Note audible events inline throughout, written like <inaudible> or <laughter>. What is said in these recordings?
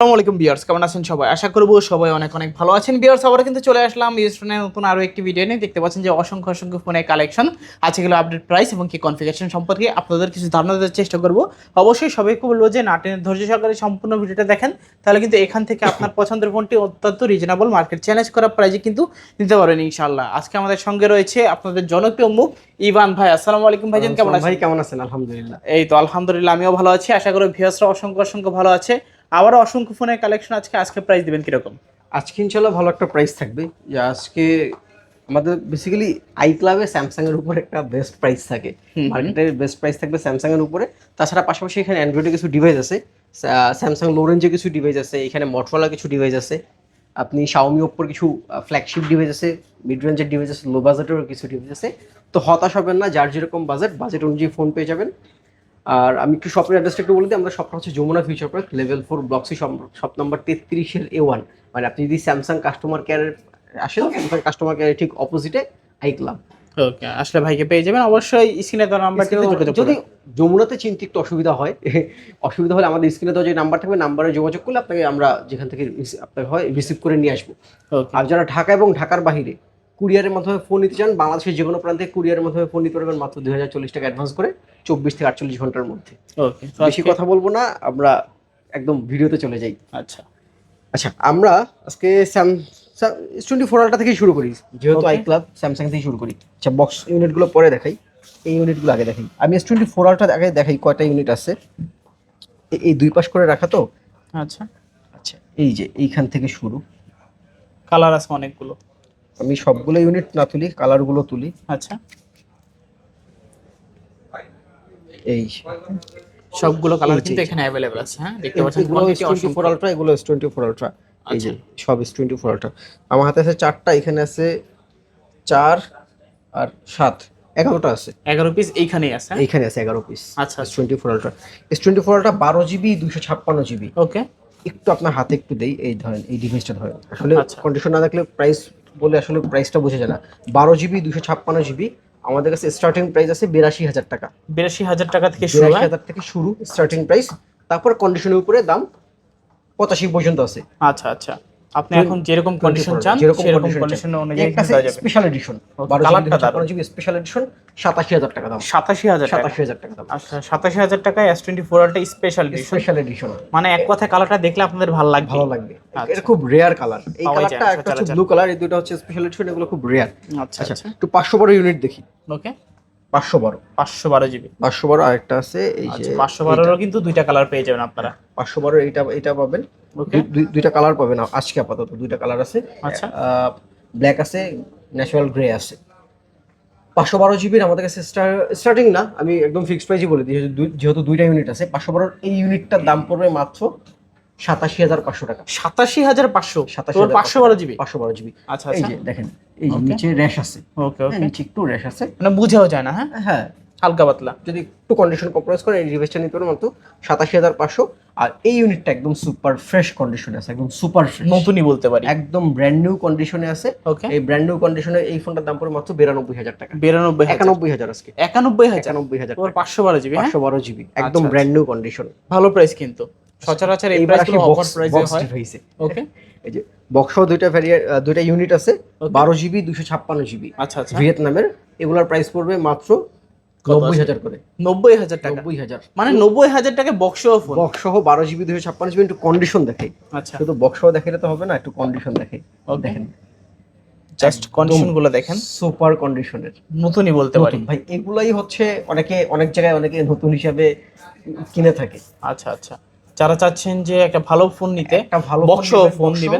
আসসালামু আলাইকুম বিয়ার্স কেমন আছেন সবাই? আশা করব সবাই অনেক অনেক ভালো আছেন। বিয়ার্স আবার কিন্তু চলে আসলাম ইউস্টনের নতুন আরও একটি ভিডিও নিয়ে। দেখতে পাচ্ছেন যে অসংখ্য অসংখ্য ফোনের কালেকশন আছে এগুলো আপডেট প্রাইস এবং কি কনফিগারেশন সম্পর্কে আপনাদের কিছু ধারণা দেওয়ার চেষ্টা করব। অবশ্যই সবাইকে বলব যে নাটেনের ধৈর্য সহকারে সম্পূর্ণ ভিডিওটা দেখেন তাহলে কিন্তু এখান থেকে আপনার পছন্দের ফোনটি অত্যন্ত রিজনেবল মার্কেট চ্যালেঞ্জ করা প্রাইজে কিন্তু নিতে পারবেন ইনশাল্লাহ আজকে আমাদের সঙ্গে রয়েছে আপনাদের জনপ্রিয় মুখ ইভান ভাই। আসসালামু আলাইকুম ভাইজান কেমন আছেন? ভাই কেমন আছেন? আলহামদুলিল্লাহ। এই তো আলহামদুলিল্লাহ আমিও ভালো আছি। আশা করি ভিউয়ার্সরা অসংখ্য অসংখ্য ভালো আছে। আবারও অসংখ্য ফোনের কালেকশন আজকে আজকে প্রাইস দিবেন কীরকম? আজকে ইনশাল্লাহ ভালো একটা প্রাইস থাকবে। যে আজকে আমাদের বেসিক্যালি আই ক্লাবে স্যামসাং এর উপর একটা বেস্ট প্রাইস থাকে। মার্কেটের বেস্ট প্রাইস থাকবে স্যামসাং এর উপরে। তাছাড়া পাশাপাশি এখানে অ্যান্ড্রয়েডের কিছু ডিভাইস আছে। স্যামসাং লো রেঞ্জের কিছু ডিভাইস আছে এখানে মটরোলা কিছু ডিভাইস আছে। আপনি শাওমি ওপর কিছু ফ্ল্যাগশিপ ডিভাইস আছে মিড রেঞ্জের ডিভাইস আছে লো বাজেটেরও কিছু ডিভাইস আছে। তো হতাশ হবেন না যার যেরকম বাজেট বাজেট অনুযায়ী ফোন পেয়ে যাবেন। আর আমি একটু শপের অ্যাড্রেসটা একটু বলে দিই আমরা শপটা হচ্ছে Jamuna future park level four block C shop number তেত্রিশের A one মানে আপনি যদি স্যামসাং কাস্টমার কেয়ারের আসেন স্যামসাং কাস্টমার কেয়ারের ঠিক অপোজিটে আই ক্লাব ওকে আসলে ভাইকে পেয়ে যাবেন। অবশ্যই স্ক্রিনে দেওয়া নাম্বারটিতে যদি যমুনাতে চিনতে একটু অসুবিধা হয় <laughs> অসুবিধা হলে আমাদের স্ক্রিনে দেওয়া যে নাম্বার থাকবে নাম্বারে যোগাযোগ করলে আপনাকে আমরা যেখান থেকে আপনাকে হয় রিসিভ করে নিয়ে আসব। আর যারা ঢাকা এবং ঢাকার বাইরে কুরিয়ারের মাধ্যমে ফোন নিতে চান বাংলাদেশের যে কোনো প্রান্তে কুরিয়ারের মাধ্যমে ফোন নিতে পারবেন মাত্র দুই হাজার চল্লিশ টাকা অ্যাডভান্স করে চব্বিশ থেকে আটচল্লিশ ঘণ্টার মধ্যে। ওকে বেশি কথা বলব না আমরা একদম ভিডিওতে চলে যাই। আচ্ছা। আচ্ছা আমরা আজকে স্যামসাং টোয়েন্টি ফোর আলটা থেকেই শুরু করি যেহেতু আই ক্লাব স্যামসাং থেকে শুরু করি। আচ্ছা বক্স ইউনিটগুলো পরে দেখাই এই ইউনিটগুলো আগে দেখাই। আমি এস টোয়েন্টি ফোর আলটা আগে দেখাই কয়টা ইউনিট আছে। এই দুই পাশ করে রাখা তো? আচ্ছা। আচ্ছা এই যে এইখান থেকে শুরু। কালার আছে অনেকগুলো। আমি সবগুলো ইউনিট না তুলি কালারগুলো তুলি। আচ্ছা। এই সবগুলো কালার কিন্তু এখানে অ্যাভেলেবল আছে হ্যাঁ? দেখতে পাচ্ছেন ফোর অসংখ্য। আলট্রা এগুলো এস টোয়েন্টি ফোর আলট্রা এই যে আচ্ছা। সব এস টোয়েন্টি ফোর আলট্রা আমার হাতে আছে চারটা এখানে আছে চার আর সাত। এগারোটা আছে। এগারো পিস এইখানেই আছে হ্যাঁ? এইখানে আছে এগারো পিস আচ্ছা। S twenty four ultra S twenty four ultra বারো জিবি দুশো ছাপ্পান্ন জিবি ওকে একটু আপনার হাতে একটু দেই এই ধরেন এই ডিভাইসটা ধরেন। আসলে আচ্ছা। কন্ডিশন না থাকলে প্রাইস বলে আসলে প্রাইসটা বোঝা যায় না। বারো জিবি দুশো ছাপ্পান্ন জিবি আমাদের কাছে স্টার্টিং প্রাইস আছে বিরাশি হাজার টাকা। বিরাশি হাজার টাকা থেকে শুরু বিরাশি হাজার থেকে শুরু স্টার্টিং প্রাইস তারপর কন্ডিশনের উপরে দাম পঁচাশি পর্যন্ত আছে। আচ্ছা আচ্ছা। আপনি এখন যেরকম কন্ডিশন চান সেরকম কন্ডিশন অনুযায়ী একটা স্পেশাল এডিশন বারো colourটা জিবি স্পেশাল এডিশন সাতাশি হাজার টাকা দাম সাতাশি হাজার টাকা। দাম আচ্ছা সাতাশি হাজার টাকায় S twenty four ultra special edition special edition মানে এক কথায় কালারটা দেখলে আপনাদের ভালো লাগবে। ভালো লাগবে। আচ্ছা। এটা খুব রেয়ার কালার এই কালারটা একটা হচ্ছে ব্লু কালার এই দুটো হচ্ছে স্পেশাল এডিশন এগুলো খুব রেয়ার আচ্ছা আচ্ছা আচ্ছা। একটু পাঁচশো বারো ইউনিট দেখি। ওকে। পাঁচশো বারো। পাঁচশো বারো জিবি পাঁচশো বারো আরেকটা আছে এই যে আচ্ছা পাঁচশো বারোরও কিন্তু দুইটা কালার পেয়ে যাবেন আপনারা। পাঁচশো বারো এইটা এইটা পাবেন। দুইটা কালার পাবেন আজকে আপাতত দুইটা কালার আছে। আচ্ছা। ব্ল্যাক আছে ন্যাচারাল গ্রে আছে। পাঁচশো বারো জিবির আমাদের কাছে স্টার্টিং না আমি একদম ফিক্সড প্রাইসই বলে দিই যেহেতু দুইটা ইউনিট আছে পাঁচশো বারোর এই ইউনিটটার দাম পড়বে মাত্র সাতাশি হাজার পাঁচশো টাকা। সাতাশি হাজার পাঁচশো? সাতাশি পাঁচশো। বারো জিবি পাঁচশো বারো জিবি আচ্ছা এই আচ্ছা। যে দেখেন এই যে নিচে র্যাশ আছে। ওকে হ্যাঁ, ওকে নিচে একটু র্যাশ আছে। মানে বুঝেও যায় না হ্যাঁ? হ্যাঁ। হালকা পাতলা। যদি একটু কন্ডিশন কম্প্রোমাইজ করে এই ডিভাইসটা নিতে মাত্র সাতাশি হাজার পাঁচশো। আর এই ইউনিটটা একদম সুপার ফ্রেশ কন্ডিশনে আছে একদম সুপার ফ্রেশ নতুনই বলতে পারি। একদম ব্র্যান্ড নিউ কন্ডিশনে আছে। ওকে এই ব্র্যান্ড নিউ কন্ডিশনে এই ফোনটার দাম পড়ে মাত্র বিরানব্বই হাজার টাকা। বিরানব্বই একানব্বই হাজার আজকে। একানব্বই হাজার? একানব্বই হাজার পাঁচশো বারো জিবি পাঁচশো বারো জিবি একদম আচ্ছা, ব্র্যান্ড নিউ কন্ডিশন ভালো প্রাইস কিন্তু। সচরাচর এই আসি অফার প্রাইসে হয়। ওকে এই যে বক্সও দুইটা ভ্যারিয়েন্ট দুইটা ইউনিট আছে. বারো জিবি দুশো ছাপ্পান্ন জিবি। আচ্ছা আচ্ছা। ভিয়েতনামের। এগুলার প্রাইস পড়বে মাত্র নব্বই হাজার করে। নব্বই হাজার টাকা। নব্বই হাজার। মানে নব্বই হাজার টাকা বক্স ফোন বক্স সহ বারো জিবি দুশো ছাপ্পান্ন জিবি একটু কন্ডিশন দেখাই আচ্ছা। শুধু বক্স সহ দেখালে তো হবে না একটু কন্ডিশন দেখাই দেখেন। জাস্ট কন্ডিশনগুলো দেখেন। সুপার কন্ডিশনের নতুনই বলতে পারি। ভাই এগুলাই হচ্ছে অনেকে অনেক জায়গায় অনেকে নতুন হিসাবে কিনে থাকে। আচ্ছা আচ্ছা। যারা চাচ্ছেন যে একটা ভালো ফোন নিতে একটা ভালো বক্স নেবেন, ফোন সহ।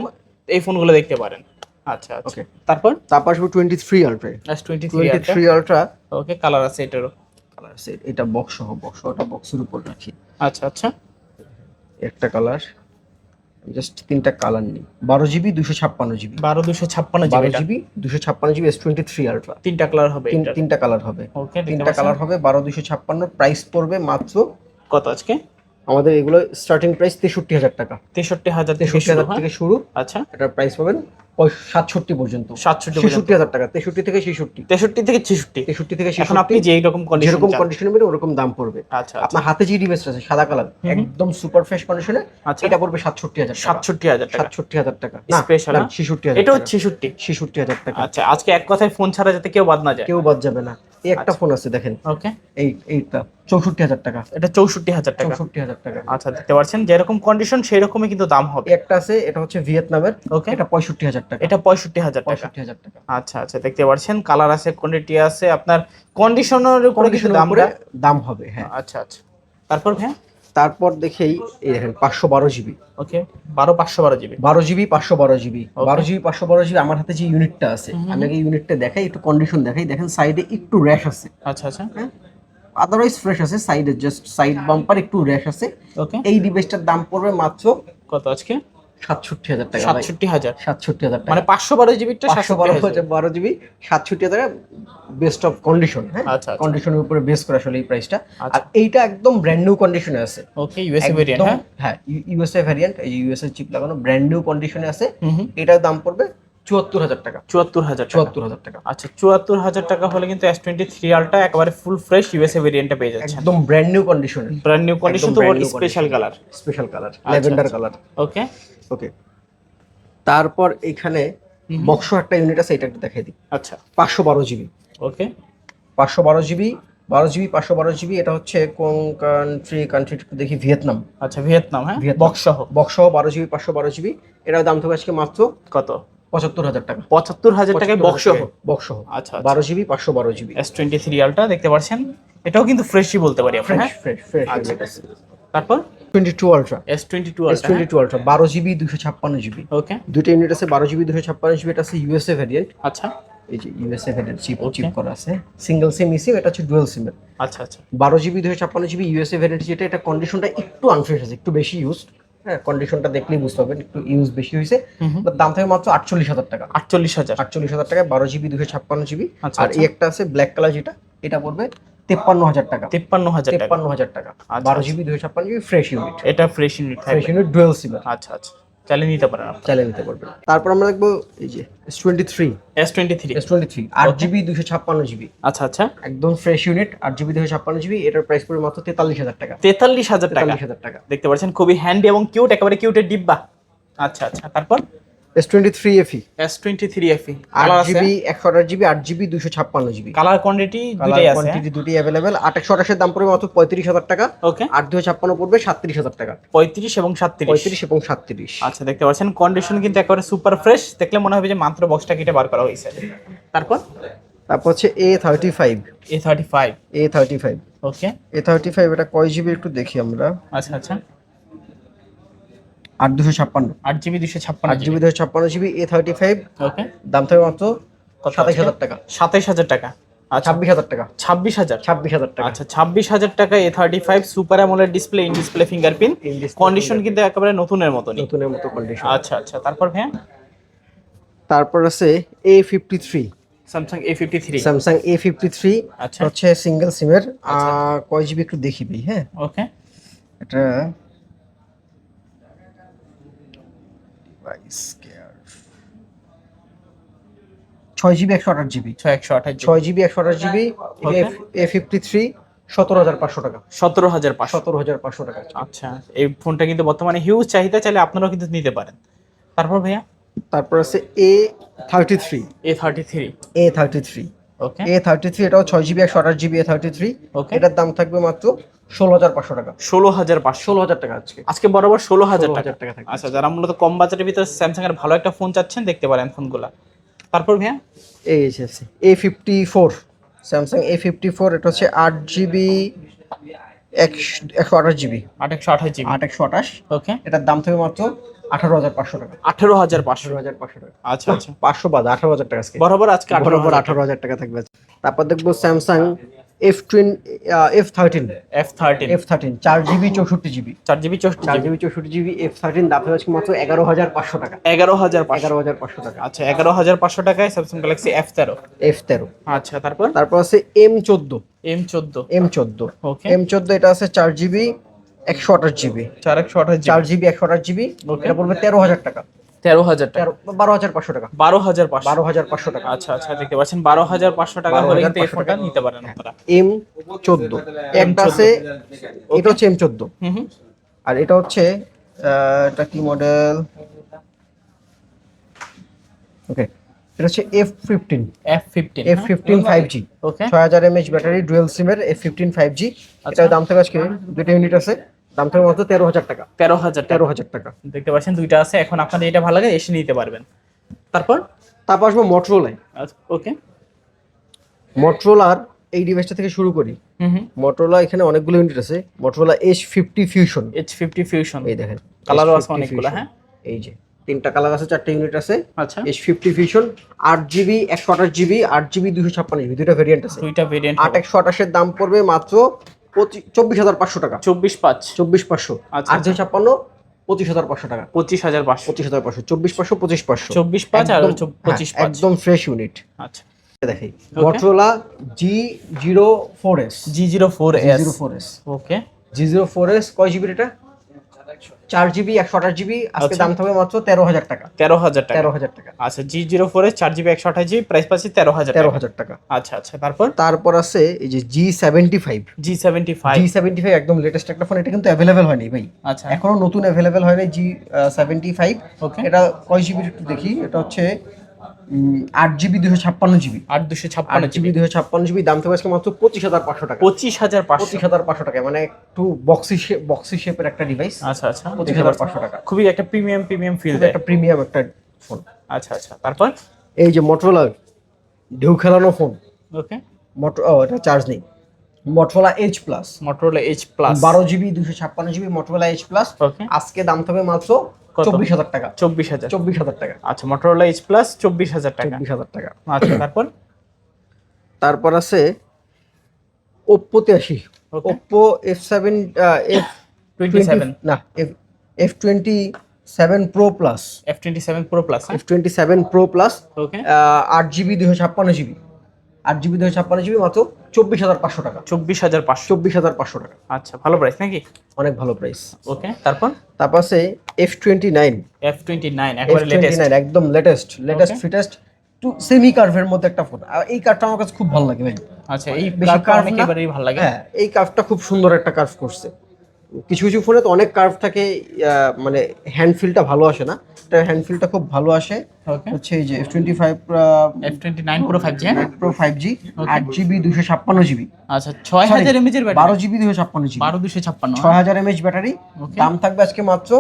এই ফোনগুলো দেখতে পারেন। আচ্ছা আচ্ছা। Okay. তারপর? তারপর আসবে twenty three ultra S twenty three ultra okay colour আছে এটারও। কালার আছে এটা বক্স সহ বক্স সহটা বক্সের উপর রাখি। আচ্ছা আচ্ছা। একটা কালার জাস্ট তিনটা কালার নেই। বারো জিবি দুশো ছাপ্পান্ন জিবি বারো দুশো ছাপ্পান্ন বারো জিবি দুশো ছাপ্পান্ন GB S twenty three ultra তিনটা কালার হবে তিনটা কালার হবে। ওকে তিনটা কালার হবে বারো দুশো ছাপ্পান্ন প্রাইস পড়বে মাত্র কত আজকে? আমাদের এগুলো স্টার্টিং প্রাইস তেষট্টি হাজার টাকা। তেষট্টি হাজার তেষট্টি হাজার থেকে শুরু। আচ্ছা। এটার প্রাইস পাবেন সাতষট্টি পর্যন্ত। সাতষট্টি ছেষট্টি হাজার টাকা তেষট্টি থেকে ছেষট্টি। তেষট্টি থেকে ছেষট্টি। তেষট্টি থেকে এখন আপনি যেই রকম কন্ডিশন যেরকম কন্ডিশন নেবেন ওরকম দাম পড়বে। আচ্ছা আচ্ছা। আপনার হাতে যে ডিভাইসটা আছে সাদা কালার একদম সুপার ফ্রেশ কন্ডিশনে আচ্ছা। এটা পড়বে সাতষট্টি হাজার সাতষট্টি হাজার সাতষট্টি হাজার টাকা। Special, হ্যাঁ? ছেষট্টি হাজার এটাও ছেষট্টি। ছেষট্টি হাজার টাকা। আচ্ছা আজকে এক কথায় ফোন ছাড়া যাতে কেউ বাদ না যায়। কেউ বাদ যাবে না। এই একটা আচ্ছা। ফোন আছে দেখেন। ওকে এই এইটা চৌষট্টি হাজার টাকা। এটা চৌষট্টি হাজার টাকা। চৌষট্টি হাজার টাকা। আচ্ছা দেখতে পাচ্ছেন যেরকম কন্ডিশন সেই রকমের কিন্তু দাম হবে। একটা আছে এটা হচ্ছে ভিয়েতনামের ওকে এটা পঁয়ষট্টি হাজার টাকা। এটা পঁয়ষট্টি হাজার পঁয়ষট্টি হাজার টাকা। আচ্ছা আচ্ছা দেখতে পাচ্ছেন কালার আছে কোয়ান্টিটি আছে আপনার কন্ডিশনের উপরে কিছু দাম দাম হবে হ্যাঁ। আচ্ছা আচ্ছা। তারপর হ্যাঁ তারপর দেখেই এই দেখেন পাঁচশো বারো জিবি। ওকে বারো পাঁচশো বারো জিবি। বারো জিবি পাঁচশো বারো জিবি. বারো জিবি পাঁচশো বারো জিবি আমার হাতে যে ইউনিটটা আছে আমি আগে ইউনিটটা দেখাই একটু কন্ডিশন দেখাই। দেখেন সাইডে একটু র্যাশ আছে। আচ্ছা আচ্ছা। হ্যাঁ? আদারওয়াইজ ফ্রেশ আছে সাইডে জাস্ট সাইড বাম্পার একটু র্যাশ আছে। ওকে এই ডিভাইসটার দাম পড়বে মাত্র কত আজকে? সাতষট্টি হাজার টাকা। সাতষট্টি হাজার? সাতষট্টি হাজার টাকা। মানে পাঁচশো বারো জিবিটা পাঁচশো বারো বারো জিবি সাতষট্টি হাজার বেস্ট অফ কন্ডিশন হ্যাঁ? আচ্ছা, আচ্ছা। কন্ডিশনের উপরে বেস করে আসলে এই প্রাইসটা আচ্ছা। আর এইটা একদম ব্র্যান্ড নিউ কন্ডিশনে আছে। ওকে ইউএসএ ভেরিয়েন্ট হ্যাঁ? হ্যাঁ ইউএসএ ভ্যারিয়েন্ট এই ইউএসএ চিপ লাগানো ব্র্যান্ড নিউ কন্ডিশনে আছে। এটার দাম পড়বে চুয়াত্তর হাজার টাকা। চুয়াত্তর হাজার চুয়াত্তর হাজার টাকা। আচ্ছা চুয়াত্তর হাজার টাকা হলে কিন্তু এস টোয়েন্টি থ্রি আলটা একেবারে ফুল ফ্রেশ ইউএসএ ভেরিয়েন্টটা পেয়ে যাচ্ছেন। একদম ব্র্যান্ড নিউ কন্ডিশনে ব্র্যান্ড নিউ কন্ডিশন তো special colour special colour lavender. Colour okay okay তারপর এখানে বক্স একটা ইউনিট আছে এটা একটু দেখাই দিই। আচ্ছা। পাঁচশো বারো জিবি। ওকে পাঁচশো বারো জিবি বারো জিবি পাঁচশো বারো জিবি এটা হচ্ছে কোন কান্ট্রি কান্ট্রি দেখি ভিয়েতনাম। আচ্ছা ভিয়েতনাম হ্যাঁ। বক্স সহ। বক্স সহ বারো জিবি পাঁচশো বারো জিবি। এটার দাম থাকবে আজকে মাত্র কত? পঁচাত্তর হাজার টাকা। পঁচাত্তর হাজার টাকায় বক্স সহ? বক্স আচ্ছা বারো জিবি পাঁচশো বারো জিবি এস টোয়েন্টি থ্রি আলটা দেখতে পাচ্ছেন এটাও কিন্তু ফ্রেশই বলতে পারি আমরা ফ্রেশ হ্যাঁ? ফ্রেশ ফ্রেশ আচ্ছা তারপর? Twenty two ultra S twenty two S twenty two ultra বারো জিবি দুশো ছাপ্পান্ন জিবি ওকে দুটো ইউনিট আছে বারো জিবি দুশো ছাপ্পান্ন জিবি এটা আছে ইউএসএ ভ্যারিয়েন্ট আচ্ছা। এই যে ইউএসএ ভ্যারিয়েন্ট চিপ. চিপ করা আছে। সিঙ্গেল সিম ইসিম এটা হচ্ছে ডুয়েল সিমের আচ্ছা আচ্ছা। বারো জিবি দুশো ছাপ্পান্ন জিবি ইউএসএ ভ্যারিয়েন্ট যেটা এটা কন্ডিশনটা একটু আনফ্রেশ আছে একটু বেশি ইউজ হ্যাঁ কন্ডিশনটা দেখলেই বুঝতে পারবেন একটু ইউজ বেশি হয়েছে। দাম থাকে মাত্র আটচল্লিশ হাজার টাকা। আটচল্লিশ হাজার। আটচল্লিশ হাজার টাকায় বারো জিবি দুশো ছাপ্পান্ন জিবি আচ্ছা, আর আচ্ছা। এই একটা আছে ব্ল্যাক কালার যেটা এটা পড়বে তেপ্পান্ন হাজার টাকা। তেপ্পান্ন হাজার টাকা। তেপ্পান্ন হাজার টাকা। আচ্ছা, বারো। জিবি দুশো ছাপ্পান্ন জিবি ফ্রেশ ইউনিট এটা fresh unit fresh unit dual সিমের আচ্ছা আচ্ছা। চালিয়ে নিতে পারেন চালিয়ে নিতে পারবেন। তারপর আমরা দেখব এই যে S twenty three S twenty three S twenty three আট জিবি দুশো ছাপ্পান্ন জিবি আচ্ছা আচ্ছা। একদম ফ্রেশ ইউনিট আট জিবি দুশো ছাপ্পান্ন জিবি এটার প্রাইস পড়বে মাত্র তেতাল্লিশ হাজার টাকা। তেতাল্লিশ হাজার টাকা। হাজার টাকা। দেখতে পাচ্ছেন খুবই হ্যান্ডি এবং কিউট একেবারে কিউটের ডিব্বা। আচ্ছা আচ্ছা। তারপর? S twenty three FE S twenty three FE আট কালার কোয়ান্টিটি দুইটাই আছে কোয়ান্টিটি দুটি অ্যাভেলেবেল আট একশো আঠাশের দাম পড়বে মাত্র পঁয়ত্রিশ হাজার টাকা। ওকে আট দুশো ছাপ্পান্ন পড়বে সাতত্রিশ হাজার টাকা। পঁয়ত্রিশ এবং সাতত্রিশ। পঁয়ত্রিশ এবং সাতত্রিশ। আচ্ছা দেখতে পাচ্ছেন কন্ডিশন কিন্তু একেবারে সুপার ফ্রেশ দেখলে মনে হবে যে মাত্র বক্সটা কেটে বার করা হয়েছে। তারপর? তারপর হচ্ছে A thirty five A thirty five A thirty five okay A thirty five এটা কয় জিবি একটু দেখি আমরা। আচ্ছা আচ্ছা। আট দুশো ছাপ্পান্ন। আট জিবি দুশো ছাপ্পান্ন আট জিবি দুশো ছাপ্পান্ন GB A thirty five okay দাম থাকবে মাত্র সাতাইশ হাজার টাকা। সাতাইশ হাজার টাকা। আচ্ছা। ছাব্বিশ হাজার টাকা। ছাব্বিশ হাজার? ছাব্বিশ হাজার টাকা। আচ্ছা ছাব্বিশ হাজার টাকা A thirty five super AMOLED display in display fingerprint condition কিন্তু একেবারে নতুনের মতনই। নতুনের মতো কন্ডিশন আচ্ছা আচ্ছা। তারপর ভাইয়া? তারপর আছে A fifty three Samsung A fifty three Samsung A fifty three আচ্ছা হচ্ছে সিঙ্গেল সিমের কয় জিবি একটু দেখি ভাই হ্যাঁ। ওকে এটা device care। ছয় জিবি একশো আঠাশ জিবি ছয় একশো আঠাশ ছয় জিবি একশো আঠাশ জিবি এ ফিফটি থ্রি সতেরো হাজার পাঁচশো টাকা। সতেরো হাজার পাঁচশো। সতেরো হাজার পাঁচশো টাকা। আচ্ছা এই ফোনটা কিন্তু বর্তমানে হিউজ চাহিদা চাইলে আপনারাও কিন্তু নিতে পারেন। তারপর ভাইয়া? তারপর আছে A thirty three A thirty three A thirty three A thirty three এটাও ছয় জিবি একশো আঠাশ GB A thirty three okay এটার দাম থাকবে মাত্র ষোলো হাজার পাঁচশো টাকা। ষোলো হাজার পাঁচশো। ষোলো হাজার টাকা আজকে। আজকে বরাবর ষোলো হাজার হাজার টাকা থাকে আচ্ছা যারা মূলত কম বাজেটের ভিতরে স্যামসাং এর ভালো একটা ফোন চাচ্ছেন দেখতে পারেন ফোনগুলা তারপর ভাইয়া? এই A fifty four Samsung A fifty four এটা হচ্ছে আট জিবি একশো আঠাশ জিবি। আট একশো আঠাশ জিবি। আট একশো আঠাশ। ওকে এটার দাম থাকবে মাত্র আঠারো হাজার পাঁচশো টাকা। আঠারো হাজার পাঁচশো। হাজার পাঁচশো টাকা। আচ্ছা আচ্ছা। পাঁচশো বাদ আঠারো হাজার টাকা বরাবর আজকে আঠারো বরাবর আঠারো হাজার টাকা থাকবে তারপর দেখব Samsung F twenty F thirteen F thirteen F thirteen চার জিবি চৌষট্টি জিবি চার জিবি চৌষট্টি চার জিবি চৌষট্টি জিবি এফ থার্টিন দাম আজকে মাত্র এগারো হাজার পাঁচশো টাকা। এগারো হাজার এগারো হাজার পাঁচশো টাকা। আচ্ছা এগারো হাজার পাঁচশো টাকায় স্যামসাং গ্যালাক্সি এফ তেরো। এফ তেরো। আচ্ছা তারপর? তারপর আছে এম চোদ্দ। এম চোদ্দ। এম চোদ্দ। ওকে এম চোদ্দ এটা আছে চার জিবি একশো আঠাশ জিবি চার একশো আঠাশ চার জিবি একশো আঠাশ জিবি. এটা পড়বে তেরো হাজার টাকা। তেরো হাজার টাকা। বারো হাজার পাঁচশো টাকা। বারো হাজার বারো হাজার পাঁচশো টাকা। আচ্ছা আচ্ছা দেখতে পাচ্ছেন বারো হাজার পাঁচশো টাকা হলে কিন্তু এই ফোনটা নিতে পারেন আপনারা। এম চোদ্দ। একটা আছে এটা হচ্ছে এম চোদ্দ। আর এটা হচ্ছে এটা কি মডেল ওকে এটা হচ্ছে F fifteen F fifteen F fifteen five G okay ছয় হাজার এমএইচ ব্যাটারি ডুয়েল সিমের এফ ফিফটিন ফাইভ জি আচ্ছা। এটার দাম থেকে আজকে দুটো ইউনিট আছে। দাম থেকে মাত্র তেরো হাজার টাকা। তেরো হাজার তেরো হাজার টাকা। দেখতে পাচ্ছেন দুইটা আছে। এখন আপনাদের এটা ভালো লাগে এসে নিতে পারবেন। তারপর? তারপর আসব মোটরোলায় ওকে। মোটরোলার এই ডিভাইসটা থেকে শুরু করি। মোটরোলা এখানে অনেকগুলো ইউনিট আছে। Motorola H fifty fusion H fifty fusion এই দেখেন কালারও আছে অনেকগুলো হ্যাঁ? এই যে তিনটা কালার আছে চারটে ইউনিট আছে। আচ্ছা। এইচ ফিফটি ফিউশন আট জিবি একশো আঠাশ জিবি আট জিবি দুশো ছাপ্পান্ন জিবি দুইটা ভেরিয়েন্ট আছে। দুইটা ভেরিয়েন্ট আট একশো আঠাশের দাম পড়বে মাত্র চব্বিশ হাজার পাঁচশো টাকা। চব্বিশ পাঁচ। চব্বিশ পাঁচশো। আচ্ছা, আট দুশো ছাপ্পান্ন পঁচিশ হাজার পাঁচশো টাকা। পঁচিশ হাজার পাঁচশো। পঁচিশ হাজার পাঁচশো চব্বিশ পাঁচশো পঁচিশ পাঁচশো। চব্বিশ পাঁচ আর পঁচিশ হ্যাঁ, একদম ফ্রেশ ইউনিট আচ্ছা। দেখি। Motorola G zero four S G zero four S zero four S okay G zero four S কয় জিবির এটা? চার জিবি একশো আঠাশ জিবি আজকে আচ্ছা। দাম থাকবে মাত্র তেরো হাজার টাকা। তেরো হাজার টাকা। তেরো হাজার টাকা। আচ্ছা জি জিরো ফোর চার জিবি একশো আঠাশ জিবি প্রাইস পাচ্ছি তেরো হাজার তেরো হাজার টাকা। আচ্ছা আচ্ছা তারপর? তারপর আছে এই যে G seventy five. G seventy five. G seventy five একদম লেটেস্ট একটা ফোন এটা কিন্তু অ্যাভেলেবেল হয়নি ভাই। আচ্ছা। এখনও নতুন অ্যাভেলেবেল হয়নি জি সেভেন্টি ফাইভ ওকে এটা কয় জিবির একটু দেখি এটা হচ্ছে আট জিবি দুশো ছাপ্পান্ন জিবি। আট দুশো ছাপ্পান্ন জিবি দুশো ছাপ্পান্ন জিবি দাম থাকবে আজকে মাত্র পঁচিশ হাজার পাঁচশো টাকা। পঁচিশ হাজার পঁচিশ। হাজার পাঁচশো টাকা মানে একটু বক্সি বক্সি শেপের একটা ডিভাইস আচ্ছা আচ্ছা। পঁচিশ হাজার পাঁচশো টাকা। খুবই একটা প্রিমিয়াম প্রিমিয়াম ফিল একটা প্রিমিয়াম একটা ফোন আচ্ছা আচ্ছা। তারপর? এই যে মোটরোলা ঢেউ খেলানো ফোন ওকে। মোটর ও এটা চার্জ নেই। Motorola H plus Motorola H plus বারো জিবি দুশো ছাপ্পান্ন জিবি মোটরোলা এইচ প্লাস আজকে দাম থাকবে মাত্র? চব্বিশ হাজার টাকা। চব্বিশ হাজার। চব্বিশ হাজার টাকা। আচ্ছা মোটরোলা এইচ প্লাস চব্বিশ হাজার টাকা। চব্বিশ হাজার টাকা। আচ্ছা তারপর? তারপর আছে ওপ্পোতে আসি Oppo F seven F twenty seven না F F twenty seven pro plus F twenty seven pro plus F twenty seven pro plus okay আট জিবি দুশো ছাপ্পান্ন জিবি আট জিবি দুশো ছাপ্পান্ন জিবি মাত্র চব্বিশ হাজার পাঁচশো টাকা। চব্বিশ হাজার পাঁচশো। চব্বিশ হাজার পাঁচশো টাকা। আচ্ছা ভালো প্রাইস নাকি? অনেক ভালো প্রাইস ওকে তারপর? তারপর আছে F twenty nine F twenty nine F latest nine একদম latest latest fittest two semi কার্ভের মধ্যে একটা ফোন এই কার্ভটা আমার কাছে খুব ভালো লাগে ভাই। আচ্ছা এই বেশি না। এবারেই ভালো লাগে। হ্যাঁ এই কার্ভটা খুব সুন্দর একটা কার্ভ করছে। কিছু কিছু ফোনে তো অনেক কার্ভ থাকে মানে হ্যান্ড ফিলটা ভালো আসে না। এটা হ্যান্ড ফিলটা খুব ভালো আসে। হচ্ছে এই যে F twenty five F twenty nine pro five G pro five G আট জিবি দুশো ছাপ্পান্ন জিবি আচ্ছা ছয় হাজার এমএচ এর বারো ব্যাটারি জিবি দুশো ছাপ্পান্ন জিবি বারো দুশো ছাপ্পান্ন ছয় হাজার এমএইচ ব্যাটারি দাম থাকবে আজকে মাত্র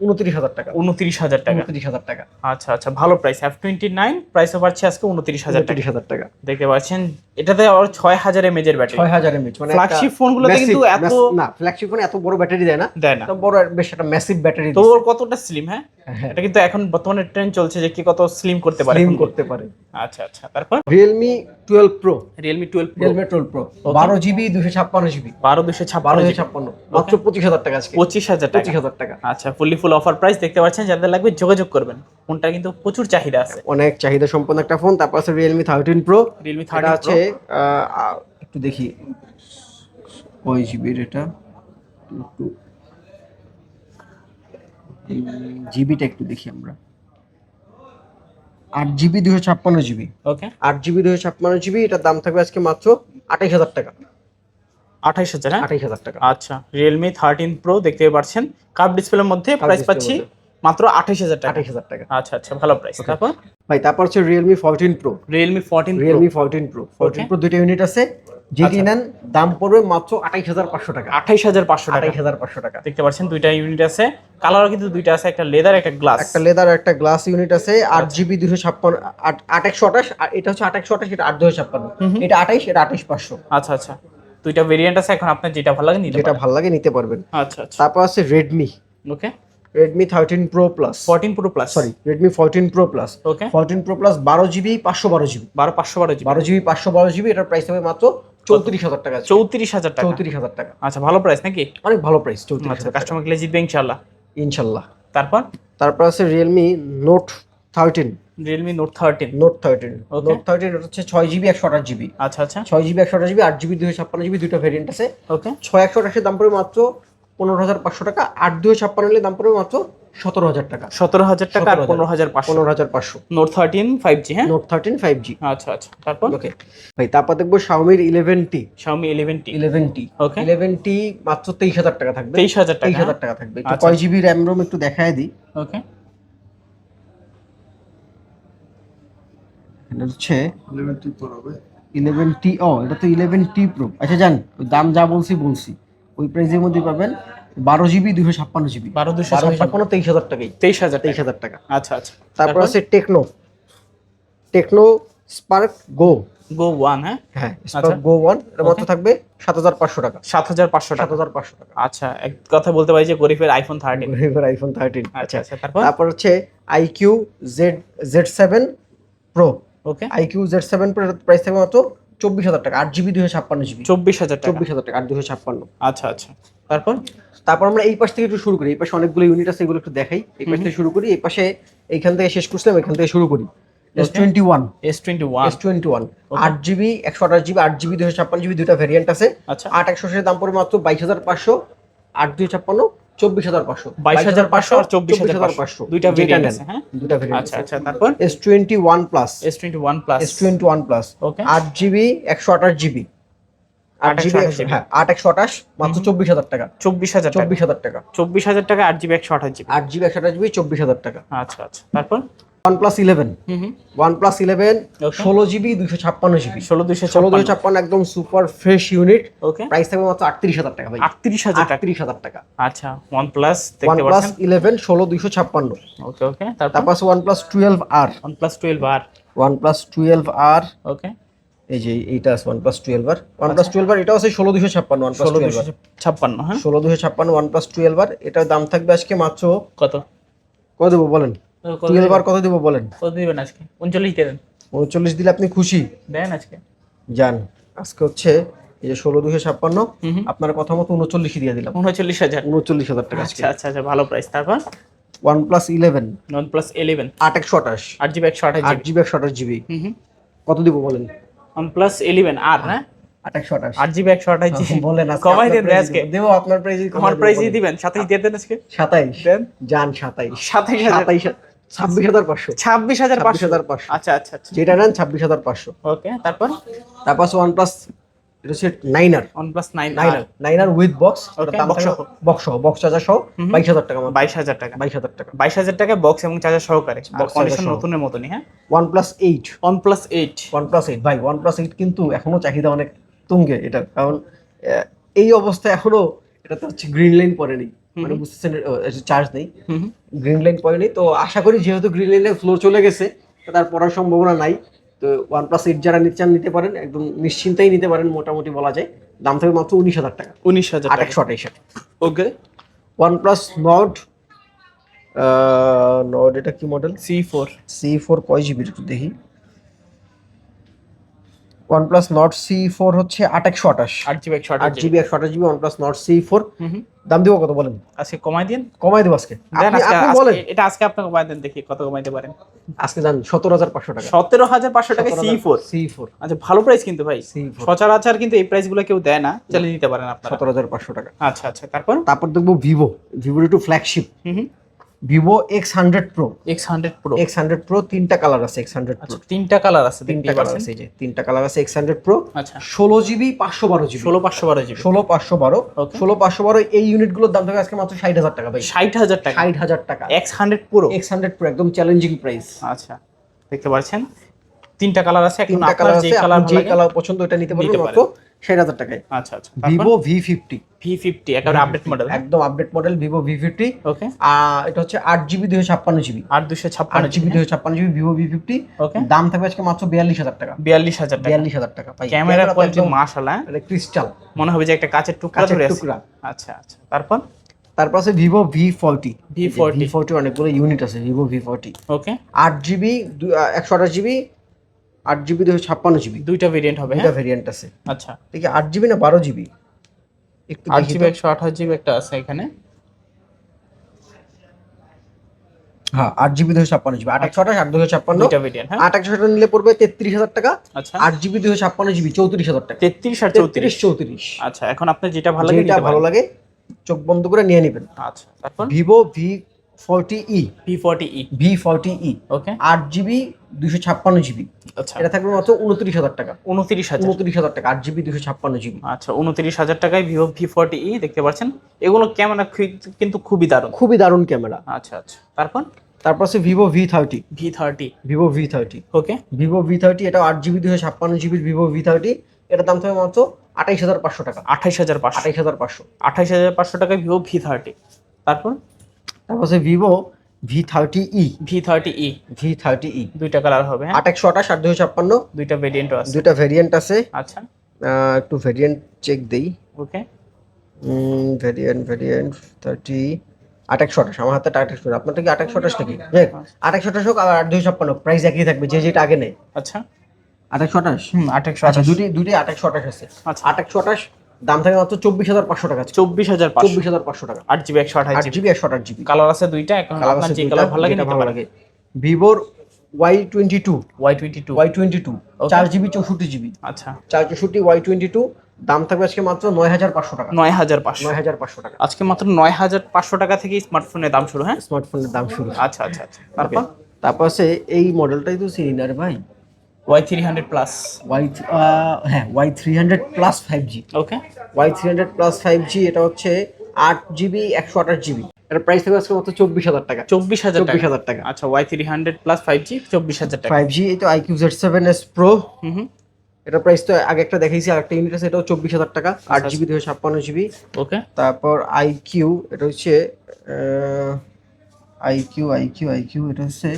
উনত্রিশ হাজার টাকা। উনত্রিশ হাজার টাকা। উনত্রিশ হাজার টাকা। আচ্ছা আচ্ছা ভালো প্রাইস এফ টোয়েন্টি নাইন প্রাইসও পাচ্ছি আজকে উনত্রিশ হাজার উনত্রিশ হাজার টাকা। দেখতে পাচ্ছেন? এটাতে আবার ছয় হাজার এমএচ এর ব্যাটারি ছয় হাজার এমএইচ মানে Flagship ফোনগুলোতে কিন্তু এত- না ফ্ল্যাগশিপ ফোনে এত বড় ব্যাটারি দেয় না। দেয় না। বড় বেশ একটা ম্যাসিভ ব্যাটারি তো ওর কতটা স্লিম হ্যাঁ? হ্যাঁ। এটা কিন্তু এখন বর্তমানে ট্রেন্ড চলছে যে কি কত স্লিম করতে পারে স্লিম করতে পারে। আচ্ছা আচ্ছা তারপর? Realme twelve pro Realme twelve Realme twelve pro বারো জিবি দুশো ছাপ্পান্ন জিবি বারো দুশো ছাপ্পান্ন দুশো ছাপ্পান্ন। মাত্র পঁচিশ হাজার টাকা আজকে। পঁচিশ হাজার পঁচিশ হাজার টাকা। আচ্ছা ফুললি ফুল অফার প্রাইস দেখতে পাচ্ছেন যাদের লাগবে যোগাযোগ করবেন। ফোনটা কিন্তু প্রচুর চাহিদা আছে। অনেক চাহিদা সম্পন্ন একটা ফোন তারপর আছে রিয়েলমি থার্টিন প্রো রিয়েলমি এটা থার্টি আছে একটু দেখি। কয় জিবির এটা? জিবিটা একটু দেখি আমরা। আট জিবি দুশো ছাপ্পান্ন জিবি। ওকে। আট জিবি দুশো ছাপ্পান্ন জিবি এটার দাম থাকবে আজকে মাত্র আঠাইশ হাজার টাকা। আঠাইশ হাজার হ্যাঁ? আঠাইশ হাজার টাকা। আচ্ছা রিয়েলমি থার্টিন প্রো দেখতে পাচ্ছেন। কাপ ডিসপ্লের মধ্যে প্রাইস পাচ্ছি মাত্র আঠাইশ হাজার টাকা। আঠাইশ হাজার টাকা। আচ্ছা আচ্ছা ভালো প্রাইস তারপর? ভাই তারপর হচ্ছে Realme fourteen pro Realme fourteen Realme fourteen pro fourteen pro দুইটা ইউনিট আছে। যেটি নেন দাম পড়বে মাত্র আঠাইশ হাজার পাঁচশো টাকা। আঠাইশ হাজার পাঁচশো আঠাইশ হাজার পাঁচশো টাকা। দেখতে পাচ্ছেন দুইটা ইউনিট আছে। কালারও কিন্তু দুইটা আছে একটা লেদার একটা গ্লাস একটা লেদার একটা গ্লাস ইউনিট আছে আট জিবি দুশো ছাপ্পান্ন আট আট একশো আঠাশ আর এটা হচ্ছে আট একশো আঠাশ এটা আট দুশো ছাপ্পান্ন। এটা আঠাইশ এটা আঠাইশ পাঁচশো। আচ্ছা আচ্ছা। দুইটা ভেরিয়েন্ট আছে এখন আপনার যেটা ভালো লাগে নিতে যেটা ভালো লাগে নিতে পারবেন। আচ্ছা আচ্ছা। তারপর আছে Redmi okay Redmi thirteen pro plus fourteen pro plus sorry Redmi fourteen pro plus okay fourteen pro plus বারো জিবি পাঁচশো বারো জিবি বারো পাঁচশো বারো জিবি বারো জিবি পাঁচশো বারো জিবি এটার প্রাইস হবে মাত্র চৌত্রিশ হাজার টাকা চৌত্রিশ হাজার টাকা? চৌত্রিশ হাজার টাকা। আচ্ছা ভালো প্রাইস নাকি? অনেক ভালো প্রাইস চৌত্রিশ আচ্ছা হাজার কাস্টমার গেলে জিতবে ইনশাল্লাহ ইনশাল্লাহ তারপর? তারপর আছে Realme note thirteen Realme note thirteen note thirteen note thirteen হচ্ছে ছয় জিবি একশো আঠাশ জিবি আচ্ছা আচ্ছা। ছয় জিবি একশো আঠাশ জিবি আট জিবি দুশো ছাপ্পান্ন জিবি দুটো ভেরিয়েন্ট আছে। ওকে ছয় একশো আঠাশের দাম পড়বে মাত্র পনেরো হাজার পাঁচশো টাকা আট দুই ছাপ্পান্ন দাম পড়বে মাত্র সতেরো হাজার টাকা। সতেরো হাজার টাকা আর পনেরো হাজার পাঁচশো। পনেরো হাজার পাঁচশো। নোট থার্টিন ফাইভ জি হ্যাঁ? নোট থার্টিন ফাইভ জি আচ্ছা আচ্ছা তারপর? ওকে ভাই তারপর দেখব শাওমির eleven T Xiaomi eleven T eleven T Okay. Eleven T মাত্র তেইশ হাজার টাকা থাকবে। তেইশ হাজার তেইশ হাজার টাকা থাকবে। একটু আচ্ছা। কয় জিবি র্যাম রোম একটু দেখায় দিই। ওকে এটা হচ্ছে ইলেভেন টি হবে। ইলেভেন টি ও এটা তো ইলেভেন টি প্রো আচ্ছা জান ওই দাম যা বলছি বলছি। ওই প্রাইসের মধ্যে পাবেন বারো জিবি দুশো ছাপ্পান্ন জিবি। বারো দুশো ছাপ্পান্ন তেইশ হাজার টাকাই। তেইশ হাজার তেইশ হাজার টাকা। আচ্ছা আচ্ছা। তারপর আছে Tecno. Tecno Spark Go. Go one হ্যাঁ? হ্যাঁ স্পার্ক গো ওয়ান। এটা মাত্র থাকবে সাত হাজার পাঁচশো টাকা। সাত হাজার পাঁচশো সাত হাজার পাঁচশো টাকা। আচ্ছা এক কথা বলতে পারি যে গরিবের আইফোন থার্টিন আইফোন থার্টিন আচ্ছা আচ্ছা তারপর? তারপর হচ্ছে iQOO Z Z seven pro okay iQOO Z seven pro price থাকবে মাত্র চব্বিশ হাজার টাকা। আট জিবি দুশো ছাপ্পান্ন জিবি। চব্বিশ হাজার চব্বিশ হাজার টাকা আট দুশো ছাপ্পান্ন। আচ্ছা আচ্ছা। তারপর তারপর আমরা এই পাশ থেকে একটু শুরু করি। এই পাশে অনেকগুলো ইউনিট আছে এগুলো একটু দেখাই। এই পাশ থেকে শুরু করি। এই পাশে এইখান থেকে শেষ করছিলাম এখান থেকে শুরু করি। S twenty one S twenty one S twenty one আট জিবি একশো আঠাশ জিবি আট জিবি দুশো ছাপ্পান্ন জিবি দুটা ভ্যারিয়েন্ট আছে। আচ্ছা। আট একশো দাম পড়বে মাত্র বাইশ হাজার পাঁচশো আট দুই ছাপ্পান্ন চব্বিশ হাজার পাঁচশো। বাইশ হাজার পাঁচশো আর চব্বিশ হাজার পাঁচশো। দুইটা ভেরিয়েন্ট আছে হ্যাঁ? দুটা ভেরিয়েন্ট আচ্ছা আচ্ছা তারপর? S twenty one plus S twenty one plus S twenty one plus okay আট জিবি একশো আঠাশ জিবি আট জিবি হ্যাঁ আট একশো আঠাশ মাত্র চব্বিশ হাজার টাকা। চব্বিশ হাজার চব্বিশ হাজার টাকা। চব্বিশ হাজার টাকা আট জিবি একশো আঠাশ জিবি। আট জিবি একশো আঠাশ জিবি চব্বিশ হাজার টাকা। আচ্ছা আচ্ছা। তারপর? OnePlus eleven hmm hmm. One plus eleven ষোলো জিবি দুশো ছাপ্পান্ন জিবি। ষোলো দুইশো ষোলো দুশো ছাপ্পান্ন। একদম super fresh unit okay price থাকবে মাত্র আটত্রিশ হাজার টাকা ভাই। আটত্রিশ হাজার টাকা। আটত্রিশ হাজার টাকা। আচ্ছা OnePlus one plus eleven ষোলো দুইশো ছাপ্পান্ন। ওকে ওকে তারপর? তারপর OnePlus twelve R OnePlus twelve R OnePlus twelve R okay এই যে এইটা আছে OnePlus twelve R OnePlus twelve R এটাও আছে ষোলো দুশো ছাপ্পান্ন ওয়ান প্লাস টুয়েলভ ছাপ্পান্ন হ্যাঁ। ষোলো দুশো ছাপ্পান্ন ওয়ান প্লাস টুয়েলভ আর এটার দাম থাকবে আজকে মাত্র কত? কত দেবো বলেন? টুয়েলভ আর কত দেবো বলেন? কত দিবেন আজকে? উনচল্লিশ দিয়ে দেন। উনচল্লিশ দিলে আপনি খুশি? দেন আজকে। যান। আজকে হচ্ছে এই যে ষোলো দুশো ছাপ্পান্ন। আপনার কথা মতো উনচল্লিশই দিয়ে দিলাম। উনচল্লিশ হাজার। উনচল্লিশ হাজার টাকা আচ্ছা আচ্ছা আচ্ছা ভালো প্রাইস তারপর? One plus eleven one plus eleven আট একশো আঠাশ। আট জিবি একশো আঠাশ আট জিবি একশো আঠাশ জিবি। কত দিব বলেন? জিবি বলেন আজকে আপনার প্রাইসই দিবেন সাতাইশ দিয়ে দেন আজকে। সাতাইশ। যান সাতাইশ। সাতাইশ সাতাইশ ছাব্বিশ হাজার পাঁচশো। ছাব্বিশ হাজার পাঁচশো। হাজার পাঁচশো। আচ্ছা আচ্ছা আচ্ছা। যেটা নেন ছাব্বিশ হাজার পাঁচশো। ওকে তারপর? তারপর ওয়ান প্লাস এটা হচ্ছে nine R nine R with box. Box সহ। বক্স চার্জার সহ হুম। বাইশ হাজার টাকা মাত্র। বাইশ হাজার টাকা। বাইশ হাজার টাকা। বাইশ হাজার টাকা বক্স এবং চার্জার সহকারে। কন্ডিশন নতুনের মতনই হ্যাঁ? ভাই কিন্তু এখনও চাহিদা অনেক তুঙ্গে এটা। কারণ এই অবস্থায় এখনও এটা তো হচ্ছে গ্রিন লাইন পড়েনি। মানে বুঝতেছেন চার্জ নেই। গ্রিন লাইন পড়েনি। তো আশা করি যেহেতু গ্রিন লাইনে ফ্লো চলে গেছে তার পড়ার সম্ভাবনা নাই। তো ওয়ান প্লাস এইট যারা নিতে চান নিতে পারেন। একদম নিশ্চিন্তাই নিতে পারেন মোটামুটি বলা যায়। দাম থাকবে মাত্র উনিশ হাজার টাকা। উনিশ হাজার একশো আঠাইশ। ওকে ওয়ানপ্লাস নট নট এটা কি model C four C four কয় জিবির একটু দেখি। জিবি একশো আঠাশ GB OnePlus Nord C four hmm hmm. দাম দিব কত বলেন? আজকে কমাই দিন? কমাই দেবো আজকে। আপনি বলেন। এটা আজকে আপনি কমাই দেন দেখি কত কমাইতে পারেন। আজকে জান সতেরো হাজার পাঁচশো টাকা। সতেরো হাজার পাঁচশো টাকা সি ফোর সি ফোর আচ্ছা ভালো প্রাইস কিন্তু ভাই। C4 সচরাচর কিন্তু এই প্রাইসগুলো কেউ দেয় না চালিয়ে নিতে পারেন আপনারা। সতেরো হাজার পাঁচশো টাকা। আচ্ছা আচ্ছা তারপর? তারপর দেখব ভিভো ভিভোর একটু flagship hmm. Vivo X hundred pro X hundred pro X hundred pro তিনটা কালার আছে এক্স হান্ড্রেড প্রো আচ্ছা তিনটা কালার আছে তিনটা কালার আছে যে তিনটা কালার আছে এক্স হান্ড্রেড প্রো আচ্ছা। ষোলো জিবি পাঁচশো বারো জিবি ষোলো পাঁচশো বারো জিবি ষোলো পাঁচশো বারো। ষোলো পাঁচশো বারো এই ইউনিটগুলোর দাম থাকবে আজকে মাত্র ষাট হাজার টাকা ভাই। ষাট হাজার টাকা? ষাট হাজার টাকা। X hundred pro X hundred pro একদম চ্যালেঞ্জিং প্রাইস আচ্ছা দেখতে পাচ্ছেন? তিনটা কালার আছে তিনটা আপনার কালার যে আছে কালার যে কালার পছন্দ ওটা নিতে পারবেন মাত্র ষাট হাজার টাকায়। আচ্ছা আচ্ছা। Vivo V fifty V fifty একেবারে আপডেট মডেল একদম update model Vivo V fifty okay এটা হচ্ছে আট জিবি দুশো ছাপ্পান্ন জিবি। আট দুশো ছাপ্পান্ন আট জিবি দুশো ছাপ্পান্ন GB Vivo V fifty okay দাম থাকবে আজকে মাত্র বিয়াল্লিশ হাজার টাকা। বিয়াল্লিশ হাজার টাকা। বিয়াল্লিশ হাজার টাকা ক্যামেরা কোয়ালিটি মাশাআল্লাহ মানে ক্রিস্টাল মনে হবে যে একটা কাচের টুকরা ধরে টুকরা। আচ্ছা আচ্ছা। তারপর? তারপর আছে Vivo V forty V40 V forty অনেকগুলো ইউনিট আছে ভিভো ভি ফোরটি ওকে আট জিবি একশো আঠাশ জিবি আট জিবি দুশো ছাপ্পান্ন জিবি দুইটা ভেরিয়েন্ট হবে হ্যাঁ? ভেরিয়েন্ট আছে। আচ্ছা। দেখি আট জিবি না বারো জিবি একটু আট জিবি একশো আঠাশ জিবি একটা আছে এখানে। হ্যাঁ আট জিবি দুশো ছাপ্পান্ন জিবি আট একশো আঠাশ আট দুশো ছাপ্পান্ন। ভেরিয়েন্ট হ্যাঁ? আট একশো আঠাশ নিলে পড়বে তেত্রিশ হাজার টাকা। আচ্ছা। আট জিবি দুশো ছাপ্পান্ন জিবি চৌত্রিশ হাজার টাকা। তেত্রিশ আর চৌত্রিশ। চৌত্রিশ। আচ্ছা এখন আপনার যেটা ভালো লাগে যেটা ভালো লাগে চোখ বন্ধ করে নিয়ে নেবেন। আচ্ছা তারপর? Vivo V forty E V forty E V forty E okay আট জিবি দুশো ছাপ্পান্ন জিবি আচ্ছা। এটা থাকবে মাত্র উনত্রিশ হাজার টাকা। উনত্রিশ হাজার। উনত্রিশ হাজার টাকা আট জিবি দুশো ছাপ্পান্ন জিবি আচ্ছা উনত্রিশ হাজার টাকায় ভিভো ভি ফর্টি ই দেখতে পাচ্ছেন। এগুলো ক্যামেরা কিন্তু খুবই দারুণ। খুবই দারুণ ক্যামেরা। আচ্ছা আচ্ছা। তারপর? তারপর আছে Vivo V thirty V thirty Vivo V thirty okay Vivo V thirty এটা আট জিবি দুশো ছাপ্পান্ন জিবির ভিভো ভি থার্টি এটার দাম থাকবে মাত্র আঠাইশ হাজার পাঁচশো টাকা। আঠাইশ হাজার পাঁচশো। আঠাইশ হাজার পাঁচশো। আঠাইশ হাজার পাঁচশো টাকায় ভিভো ভি থার্টি তারপর? তারপর আছে Vivo V thirty E V thirty E V thirty E দুইটা কালার হবে হ্যাঁ? আট একশো আঠাশ আট দুশো ছাপ্পান্ন। দুইটা ভেরিয়েন্টও আছে। দুইটা ভেরিয়েন্ট আছে। আচ্ছা। একটু ভেরিয়েন্ট চেক দেই। ওকে ভেরিয়েন্ট ভেরিয়েন্ট থার্টি আট একশো আঠাশ। আমার হাতে আট একশো আপনারটা কি আট একশো আঠাশ নাকি আট একশো আঠাশ হোক আর আট দুশো ছাপ্পান্ন। প্রাইস একই থাকবে যে যেটা আগে নেই আচ্ছা। আট একশো আঠাশ? হুম আঠাইশশো আচ্ছা আঠাশ। দুটি দুটি আট একশো আঠাশ আছে। আচ্ছা। আট একশো আঠাশ দাম থাকে মাত্র চব্বিশ হাজার পাঁচশো টাকা চব্বিশ হাজার চব্বিশ হাজার পাঁচশো টাকা। আট জিবি একশো আঠাশ জিবি। একশো আঠাশ জিবি। কালার আছে দুইটা এখন কালার আছে যে কালার ভালো লাগে ভালো লাগে। ভিভোর Y twenty two Y twenty two Y twenty two চার জিবি চৌষট্টি জিবি। আচ্ছা। চার চৌষট্টি ওয়াই টোয়েন্টি টু দাম থাকবে আজকে মাত্র নয় হাজার পাঁচশো টাকা। নয় হাজার পাঁচশো। নয় হাজার পাঁচশো টাকা। আজকে মাত্র নয় হাজার পাঁচশো টাকা থেকে স্মার্টফোনের দাম শুরু হ্যাঁ? স্মার্টফোনের দাম শুরু। আচ্ছা আচ্ছা আচ্ছা। তারপর? তারপর আছে এই মডেলটাই তো চিনি না রে ভাই। Y three hundred plus Y হ্যাঁ Y three hundred plus five G okay Y three hundred plus five G এটা হচ্ছে আট জিবি একশো আঠাশ জিবি এটার প্রাইস থাকবে আজকে মাত্র চব্বিশ হাজার টাকা। চব্বিশ হাজার চব্বিশ হাজার টাকা। আচ্ছা Y three hundred plus five G চব্বিশ হাজার টাকা। ফাইভ জি এই তো iQOO Z seven S pro hmm এটার প্রাইস তো আগে একটা দেখাইছি আর একটা ইউনিট আছে এটাও চব্বিশ হাজার টাকা। আট জিবি দুশো ছাপ্পান্ন জিবি ওকে তারপর আইকিউ এটা হচ্ছে আইকিউ আইকিউ আইকিউ এটা হচ্ছে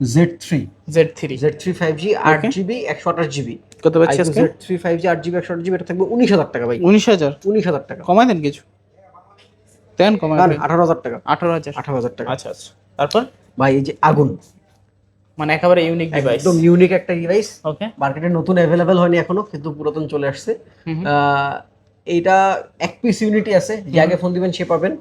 Z three Z three Z three five G আট. জিবি একশো আঠাশ জিবি কত পাচ্ছি আজকে? জেড থ্রি ফাইভ জি আট জিবি একশো আঠাশ জিবি এটা থাকবে উনিশ হাজার টাকা ভাই। উনিশ হাজার? উনিশ হাজার টাকা। কমাই দেন কিছু। দেন কমাই দেন। আঠারো হাজার টাকা। আঠারো হাজার। আঠারো হাজার টাকা। আচ্ছা আচ্ছা। তারপর? ভাই এই যে আগুন। মানে একেবারে ইউনিক ডিভাইস একদম ইউনিক একটা ডিভাইস ওকে মার্কেটে নতুন অ্যাভেলেবেল হয়নি এখনও কিন্তু পুরাতন চলে আসছে। এইটা এক পিস ইউনিটি আছে। যে আগে ফোন দিবেন সে পাবেন।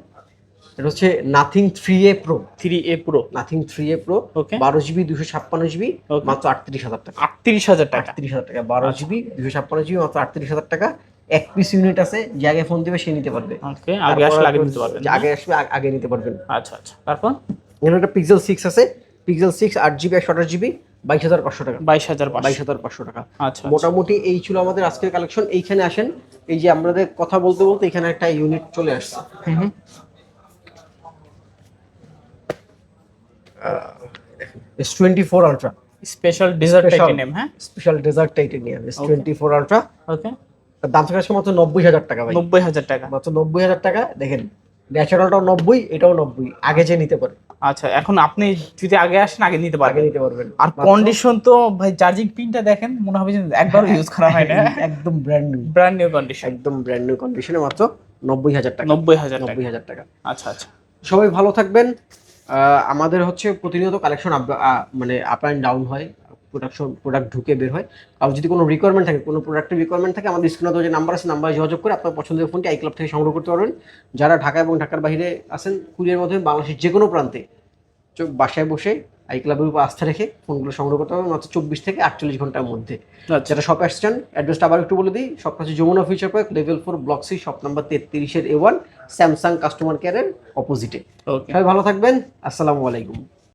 এটা হচ্ছে Nothing three A pro three A pro Nothing three A pro okay বারো জিবি দুশো ছাপ্পান্ন জিবি মাত্র আটত্রিশ হাজার টাকা। আটত্রিশ হাজার টাকা। আটত্রিশ হাজার টাকা বারো জিবি দুশো ছাপ্পান্ন জিবি মাত্র আটত্রিশ হাজার টাকা। এক পিস ইউনিট আছে যে আগে ফোন দিবে সে নিতে পারবে। ওকে আগে আসলে আগে নিতে পারবেন। আগে আসবে আগে নিতে পারবেন। আচ্ছা আচ্ছা। তারপর? এখানে একটা পিক্সেল সিক্স আছে। পিক্সেল সিক্স আট জিবি একশো আঠাশ জিবি বাইশ হাজার পাঁচশো টাকা। বাইশ হাজার বাইশ হাজার পাঁচশো টাকা। আচ্ছা আচ্ছা। মোটামুটি এই ছিল আমাদের আজকের কালেকশন এইখানে আসেন এই যে আমাদের কথা বলতে বলতে এখানে একটা ইউনিট চলে আসছে। হুম। S twenty four ultra special desert Special. Titanium হ্যাঁ special desert titanium S twenty four ultra okay দাম থেকে আসছে মাত্র নব্বই হাজার টাকা ভাই নব্বই হাজার টাকা মাত্র নব্বই হাজার টাকা দেখেন ন্যাচারালটাও নব্বই এটাও নব্বই আগে যে নিতে পারে আচ্ছা এখন আপনি যদি আগে আসেন আগে নিতে পারবেন নিতে পারবেন আর কন্ডিশন তো ভাই চার্জিং পিনটা দেখেন মনে হবে যে একবার ইউজ করা হয় না একদম brand new brand new condition একদম ব্র্যান্ড নিউ কন্ডিশনে মাত্র নব্বই হাজার টাকা নব্বই হাজার নব্বই হাজার টাকা আচ্ছা আচ্ছা সবাই ভালো থাকবেন। আমাদের হচ্ছে প্রতিনিয়ত কালেকশন মানে আপ অ্যান্ড ডাউন হয় প্রোডাকশন প্রোডাক্ট ঢুকে বের হয়। আর যদি কোনো রিকোয়ারমেন্ট থাকে, কোনো প্রোডাক্টের রিকোয়ারমেন্ট থাকে, আমাদের স্ক্রিনে যে নাম্বার আছে নাম্বারে যোগাযোগ করে আপনার পছন্দের ফোনটি আই ক্লাব থেকে সংগ্রহ করতে পারবেন। যারা ঢাকা এবং ঢাকার বাইরে আছেন, কুরিয়ার মাধ্যমে বাংলাদেশের যে কোনো প্রান্তে বাসায় বসে আই ক্লাবের উপর আস্থা রেখে ফোনগুলো সংগ্রহ করতে হবে মাত্র চব্বিশ থেকে আটচল্লিশ ঘণ্টার মধ্যে। আচ্ছা। যারা শপে আসছেন অ্যাড্রেসটা আবার একটু বলে দিই সব হচ্ছে Jamuna future park level four block C shop number তেত্রিশের A one Samsung customer কেয়ারের অপোজিটে সবাই ভালো থাকবেন আসসালামু আলাইকুম।